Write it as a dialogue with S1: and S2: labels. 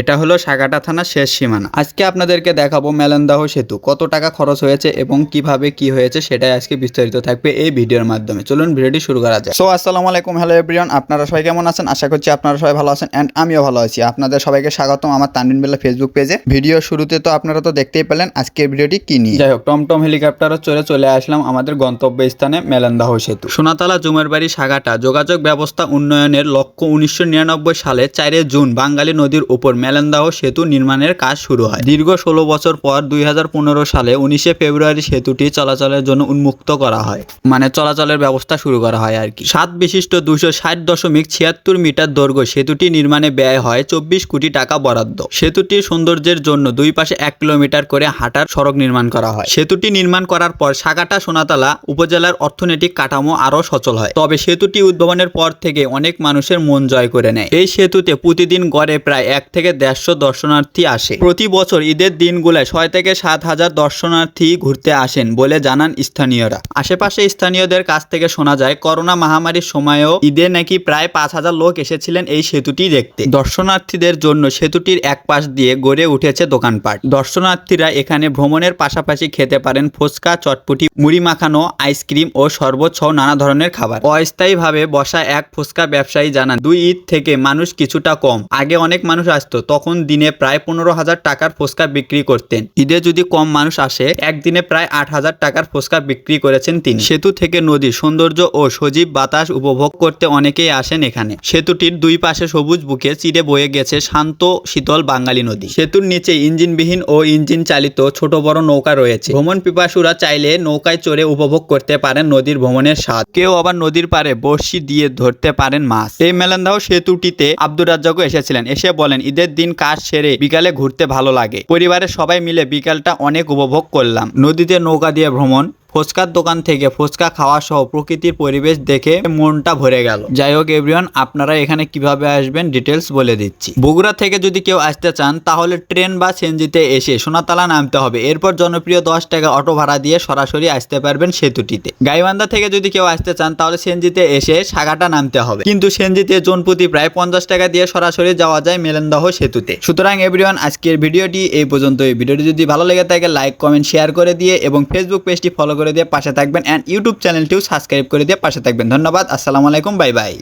S1: এটা হলো সাগাটা থানার শেষ সীমানা। আজকে আপনাদেরকে দেখাবো মেলেন্দাহ সেতু কত টাকা খরচ হয়েছে এবং কীভাবে কি হয়েছে সেটাই আজকে বিস্তারিত থাকবে এই ভিডিওর মাধ্যমে। চলুন ভিডিওটি শুরু করা যায় সো আসসালামু আলাইকুম হ্যালো এভরিওয়ান আপনারা সবাই কেমন আছেন? আশা করছি আপনারা সবাই ভালো আছেন অ্যান্ড আমিও ভালো আছি। আপনাদের সবাইকে স্বাগতম আমার তানবিন বেলা ফেসবুক পেজে ভিডিও শুরুতে তো আপনারা তো দেখতেই পেলেন আজকের ভিডিওটি কি নিয়ে। যাই হোক টমটম হেলিকপ্টারও চলে চলে আসলাম আমাদের গন্তব্য স্থানে মেলেন্দাহ সেতু। সোনাতলা জুমের বাড়ি সাগাটা যোগাযোগ ব্যবস্থা উন্নয়নের লক্ষ্য উনিশশো নিরানব্বই সালে চারে জুন বাঙালি নদীর উপর মেলেন্দাহ সেতু নির্মাণের কাজ শুরু হয়। দীর্ঘ ষোলো বছর পর দুই হাজার পনেরো সালে উনিশে ফেব্রুয়ারি সেতুটি চলাচলের জন্য উন্মুক্ত করা হয়। মানে চলাচলের ব্যবস্থা শুরু করা হয় আর কি। সাত বিশিষ্ট দুশো ষাট দশমিক ছিয়াত্তর মিটার দৈর্ঘ্য সেতুটি নির্মাণে ব্যয় হয় চব্বিশ কোটি টাকা বরাদ্দ। সেতুটির সৌন্দর্যের জন্য দুই পাশে এক কিলোমিটার করে হাঁটার সড়ক নির্মাণ করা হয়। সেতুটি নির্মাণ করার পর সাগাটা সোনাতলা উপজেলার অর্থনৈতিক কাঠামো আরও সচল হয়। তবে সেতুটি উদ্ভাবনের পর থেকে অনেক মানুষের মন জয় করে নেয়। এই সেতুতে প্রতিদিন গড়ে প্রায় এক থেকে দেড়শো দর্শনার্থী আসে। প্রতি বছর ঈদের দিনগুলোয় ছয় থেকে সাত হাজার দর্শনার্থী ঘুরতে আসেন বলে জানান স্থানীয়রা। আশেপাশে স্থানীয়দের কাছ থেকে শোনা যায়, করোনা মহামারীর সময়েও ঈদে নাকি প্রায় পাঁচ হাজার লোক এসেছিলেন এই সেতুটি দেখতে। দর্শনার্থীদের জন্য সেতুটির এক পাশ দিয়ে গড়ে উঠেছে দোকানপাট। দর্শনার্থীরা এখানে ভ্রমণের পাশাপাশি খেতে পারেন ফুচকা, চটপটি, মুড়ি মাখানো, আইসক্রিম ও সহ নানা ধরনের খাবার। অস্থায়ীভাবে বসা এক ফুচকা ব্যবসায়ী জানান, দুই ঈদ থেকে মানুষ কিছুটা কম। আগে অনেক মানুষ আসতো তখন দিনে প্রায় পনেরো হাজার টাকার ফুচকা বিক্রি করতেন। ঈদে যদি কম মানুষ আসে, একদিনে প্রায় আট হাজার টাকার ফুচকা বিক্রি করেছেন তিনি। সেতু থেকে নদীর সৌন্দর্য ও সজীব বাতাস উপভোগ করতে অনেকেই আসেন এখানে। সেতুটির দুই পাশে সবুজ বুকে চিরে বয়ে গেছে শান্ত, শীতল বাঙালি নদী। সেতুর নিচে ইঞ্জিনবিহীন ও ইঞ্জিন চালিত ছোট বড় নৌকা রয়েছে। ভ্রমণ পিপাসুরা চাইলে নৌকায় চড়ে উপভোগ করতে পারেন নদীর ভ্রমণের স্বাদ। কেউ আবার নদীর পারে বড়শি দিয়ে ধরতে পারেন মাছ। এই মেলান্দাহ সেতুটিতে আব্দুর রাজ্জাকও এসেছিলেন। এসে বলেন, ঈদের দিন কাজ সেরে বিকালে ঘুরতে ভালো লাগে। পরিবারের সবাই মিলে বিকালটা অনেক উপভোগ করলাম। নদীতে নৌকা দিয়ে ভ্রমণ ফুচকার দোকান থেকে ফুচকা খাওয়া সহ প্রকৃতির পরিবেশ দেখে মনটা ভরে গেল। যাই হোক এভরিওয়ান আপনারা এখানে কীভাবে আসবেন ডিটেলস বলে দিচ্ছি। বগুড়া থেকে যদি কেউ আসতে চান, তাহলে ট্রেন বা সেনজিতে এসে সোনাতলা নামতে হবে। এরপর জনপ্রিয় দশ টাকা অটো ভাড়া দিয়ে সরাসরি আসতে পারবেন সেতুটিতে। গাইবান্ধা থেকে যদি কেউ আসতে চান, তাহলে সেনজিতে এসে সাগাটা নামতে হবে। কিন্তু সেনজিতে জনপ্রতি প্রায় পঞ্চাশ টাকা দিয়ে সরাসরি যাওয়া যায় মেলেন্দাহ সেতুতে। সুতরাং এভরিওয়ান আজকের ভিডিওটি এই পর্যন্ত এই ভিডিওটি যদি ভালো লেগে থাকে লাইক কমেন্ট শেয়ার করে দিয়ে এবং ফেসবুক পেজটি ফলো করে দিয়ে পাশে থাকবেন অ্যান্ড ইউটিউব চ্যানেলটিও সাবস্ক্রাইব করে দিয়ে পাশে থাকবেন। ধন্যবাদ, আসসালামু আলাইকুম বাই বাই